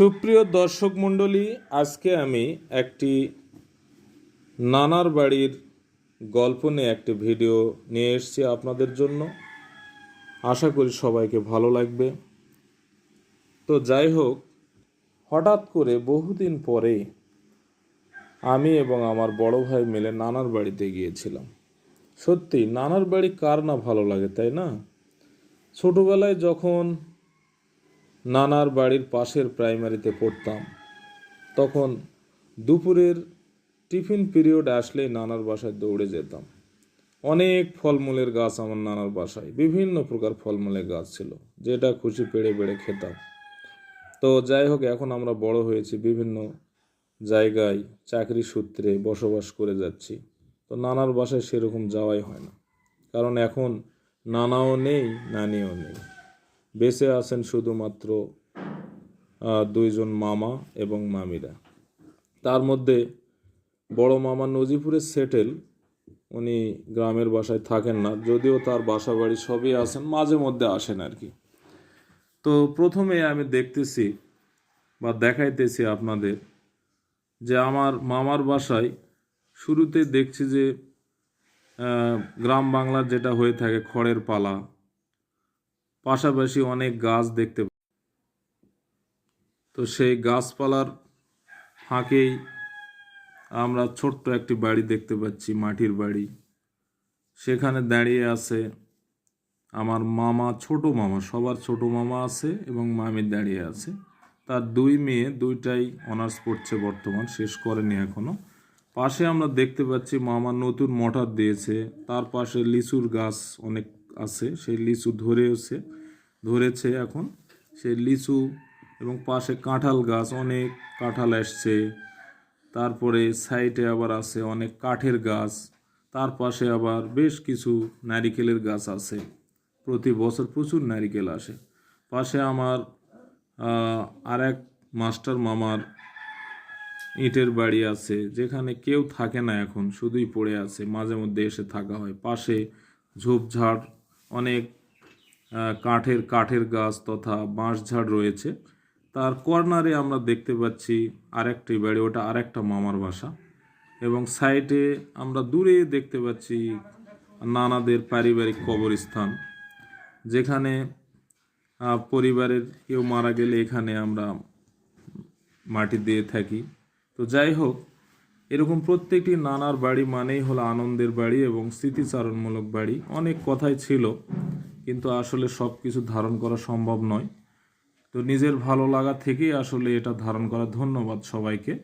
সুপ্রিয় দর্শক মণ্ডলী, আজকে আমি একটি নানার বাড়ির গল্প নিয়ে একটি ভিডিও নিয়ে এসেছি আপনাদের জন্য। আশা করি সবাইকে ভালো লাগবে। তো যাই হোক, হঠাৎ করে বহুদিন পরে আমি এবং আমার বড় ভাই মিলে নানার বাড়িতে গিয়েছিলাম। সত্যি, নানার বাড়ি কার না ভালো লাগে, তাই না? ছোটবেলায় যখন নানার বাড়ির পাশের প্রাইমারিতে পড়তাম। তখন দুপুরের টিফিন পিরিয়ড আসলেই নানার বাসায় দৌড়ে যেতাম। অনেক ফলমূলের গাছ আমার নানার বাসায়, বিভিন্ন প্রকার ফলমূলের গাছ ছিল, যেটা খুশি পেড়ে পেড়ে খেতাম। তো যাই হোক, এখন আমরা বড় হয়েছি, বিভিন্ন জায়গায় চাকরি সূত্রে বসবাস করে যাচ্ছি। তো নানার বাসায় সেরকম যাওয়াই হয় না। কারণ এখন নানাও নেই, নানিও নেই। বেঁচে আছেন শুধুমাত্র দুইজন মামা এবং মামিরা। তার মধ্যে বড় মামা নজিপুরে সেটেল, উনি গ্রামের বাসায় থাকেন না, যদিও তার বাসা বাড়ি সবই আসেন মাঝে মধ্যে আসেন আর কি। তো প্রথমে আমি দেখতেছি বা দেখাইতেছি আপনাদের যে আমার মামার বাসায় শুরুতে দেখছি যে গ্রাম বাংলার যেটা হয়ে থাকে খড়ের পালা পাশাপাশি অনেক গাছ দেখতে তো সেই গাছপালার ফাঁকেই আমরা ছোট্ট একটি বাড়ি দেখতে পাচ্ছি, মাটির বাড়ি। সেখানে দাঁড়িয়ে আছে আমার মামা, ছোট মামা, সবার ছোট মামা আছে এবং মামি দাঁড়িয়ে আছে। তার দুই মেয়ে, দুইটাই অনার্স পড়ছে বর্তমান, শেষ করেনি এখনও। পাশে আমরা দেখতে পাচ্ছি মামা নতুন মোটর দিয়েছে, তার পাশে লিচুর গাছ অনেক আছে, সেই লিচু ধরেছে ধরেছে এখন। সেই লিচু এবং পাশে কাঁঠাল গাছ, অনেক কাঁঠাল আসছে তারপরে সাইডে আবার আছে অনেক কাঠের গাছ। তার পাশে আবার বেশ কিছু নারিকেলের গাছ আছে। প্রতি বছর প্রচুর নারিকেল আসে। পাশে আমার আর এক মাস্টার মামার ইটের বাড়ি আছে, যেখানে কেউ থাকে না এখন, শুধুই পড়ে আছে, মাঝে মধ্যে এসে থাকা হয়। পাশে ঝোপঝাড় অনেক কাঠের কাঠের গাছ তথা বাঁশঝাড় রয়েছে। তার কর্নারে আমরা দেখতে পাচ্ছি আরেকটি বাড়ি, ওটা আরেকটা মামার বাসা। এবং সাইডে আমরা দূরে দেখতে পাচ্ছি নানাদের পারিবারিক কবরস্থান, যেখানে পরিবারের কেউ মারা গেলে এখানে আমরা মাটি দিয়ে থাকি। তো যাই হোক এরকম প্রত্যেকটি নানার বাড়ি মানেই হলো আনন্দের বাড়ি এবং স্মৃতিচারণমূলক বাড়ি। অনেক কথাই ছিল, কিন্তু আসলে সব কিছু ধারণ করা সম্ভব নয়। তো নিজের ভালো লাগা থেকেই আসলে এটা ধারণ করা ধন্যবাদ সবাইকে।